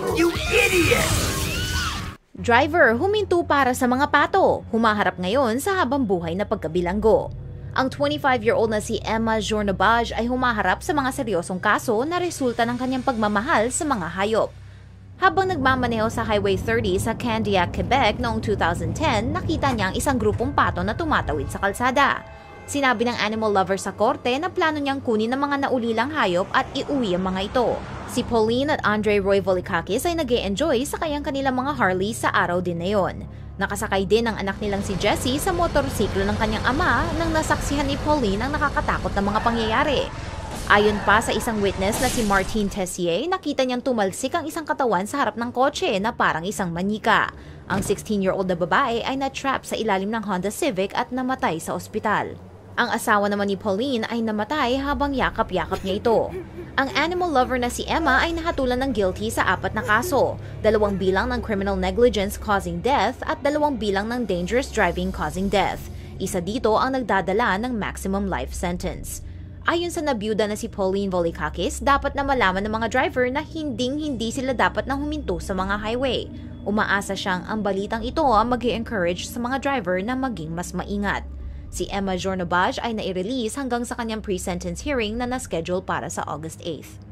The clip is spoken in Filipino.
You idiot! Driver, huminto para sa mga pato. Humaharap ngayon sa habang buhay na pagkabilanggo. Ang 25-year-old na si Emma Jornabaj ay humaharap sa mga seryosong kaso na resulta ng kanyang pagmamahal sa mga hayop. Habang nagmamaneho sa Highway 30 sa Candiac, Quebec noong 2010, nakita niya ang isang grupong pato na tumatawid sa kalsada. Sinabi ng animal lover sa korte na plano niyang kunin ang mga naulilang hayop at iuwi ang mga ito. Si Pauline at Andre Roy Volikakis ay nag enjoy sa kayang kanilang mga Harley sa araw din na yon. Nakasakay din ang anak nilang si Jessie sa motorsiklo ng kanyang ama nang nasaksihan ni Pauline ang nakakatakot na mga pangyayari. Ayon pa sa isang witness na si Martin Tessier, nakita niyang tumalsik ang isang katawan sa harap ng kotse na parang isang manika. Ang 16-year-old na babae ay na-trap sa ilalim ng Honda Civic at namatay sa ospital. Ang asawa naman ni Pauline ay namatay habang yakap-yakap niya ito. Ang animal lover na si Emma ay nahatulan ng guilty sa apat na kaso, dalawang bilang ng criminal negligence causing death at dalawang bilang ng dangerous driving causing death. Isa dito ang nagdadala ng maximum life sentence. Ayon sa nabiyuda na si Pauline Volikakis, dapat na malaman ng mga driver na hinding-hindi sila dapat na huminto sa mga highway. Umaasa siyang ang balitang ito ang mag encourage sa mga driver na maging mas maingat. Si Emma Jornabaj ay nai-release hanggang sa kanyang pre-sentence hearing na na-schedule para sa August 8.